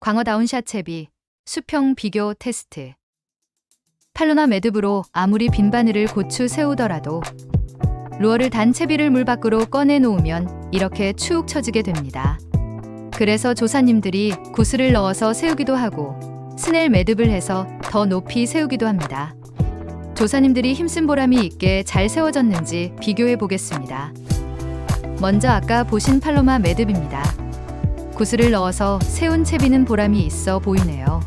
광어 다운 샷 채비, 수평 비교 테스트. 팔로나 매듭으로 아무리 빈 바늘을 고추 세우더라도 루어를 단 채비를 물 밖으로 꺼내 놓으면 이렇게 축 처지게 됩니다. 그래서 조사님들이 구슬을 넣어서 세우기도 하고 스넬 매듭을 해서 더 높이 세우기도 합니다. 조사님들이 힘쓴 보람이 있게 잘 세워졌는지 비교해 보겠습니다. 먼저 아까 보신 팔로마 매듭입니다. 구슬을 넣어서 세운 채비는 보람이 있어 보이네요.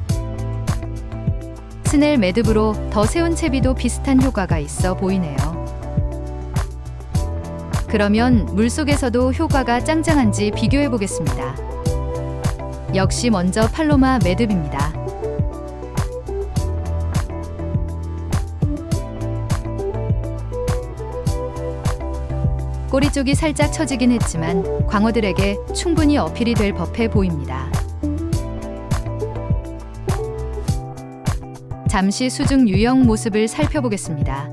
스넬 매듭으로 더 세운 채비도 비슷한 효과가 있어 보이네요. 그러면 물속에서도 효과가 짱짱한지 비교해 보겠습니다. 역시 먼저 팔로마 매듭입니다. 꼬리 쪽이 살짝 처지긴 했지만 광어들에게 충분히 어필이 될 법해 보입니다. 잠시 수중 유형 모습을 살펴보겠습니다.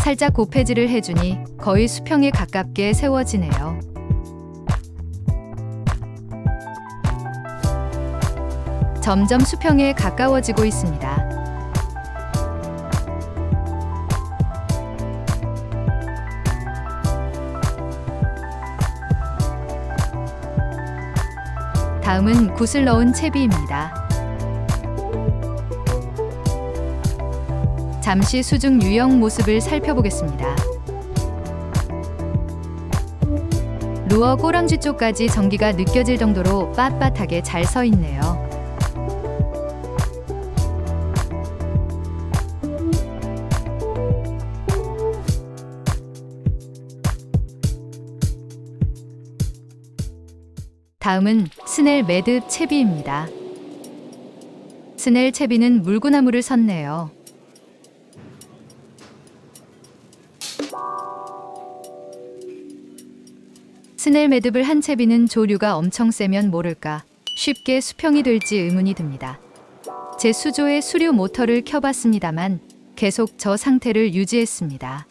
살짝 고패질을 해주니 거의 수평에 가깝게 세워지네요. 점점 수평에 가까워지고 있습니다. 다음은 굿을 넣은 채비입니다. 잠시 수중 유형 모습을 살펴보겠습니다. 루어 꼬랑쥐 쪽까지 전기가 느껴질 정도로 빳빳하게 잘 서 있네요. 다음은 스넬 매듭 채비입니다. 스넬 채비는 물구나무를 섰네요. 스넬 매듭을 한 채비는 조류가 엄청 세면 모를까 쉽게 수평이 될지 의문이 듭니다. 제 수조에 수류 모터를 켜봤습니다만 계속 저 상태를 유지했습니다.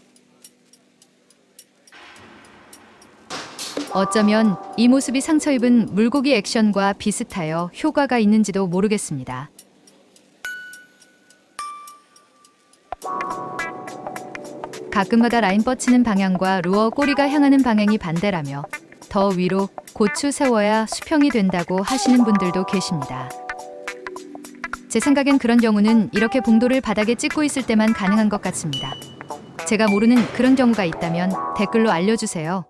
어쩌면 이 모습이 상처 입은 물고기 액션과 비슷하여 효과가 있는지도 모르겠습니다. 가끔가다 라인 뻗치는 방향과 루어 꼬리가 향하는 방향이 반대라며 더 위로 고추 세워야 수평이 된다고 하시는 분들도 계십니다. 제 생각엔 그런 경우는 이렇게 봉도를 바닥에 찍고 있을 때만 가능한 것 같습니다. 제가 모르는 그런 경우가 있다면 댓글로 알려주세요.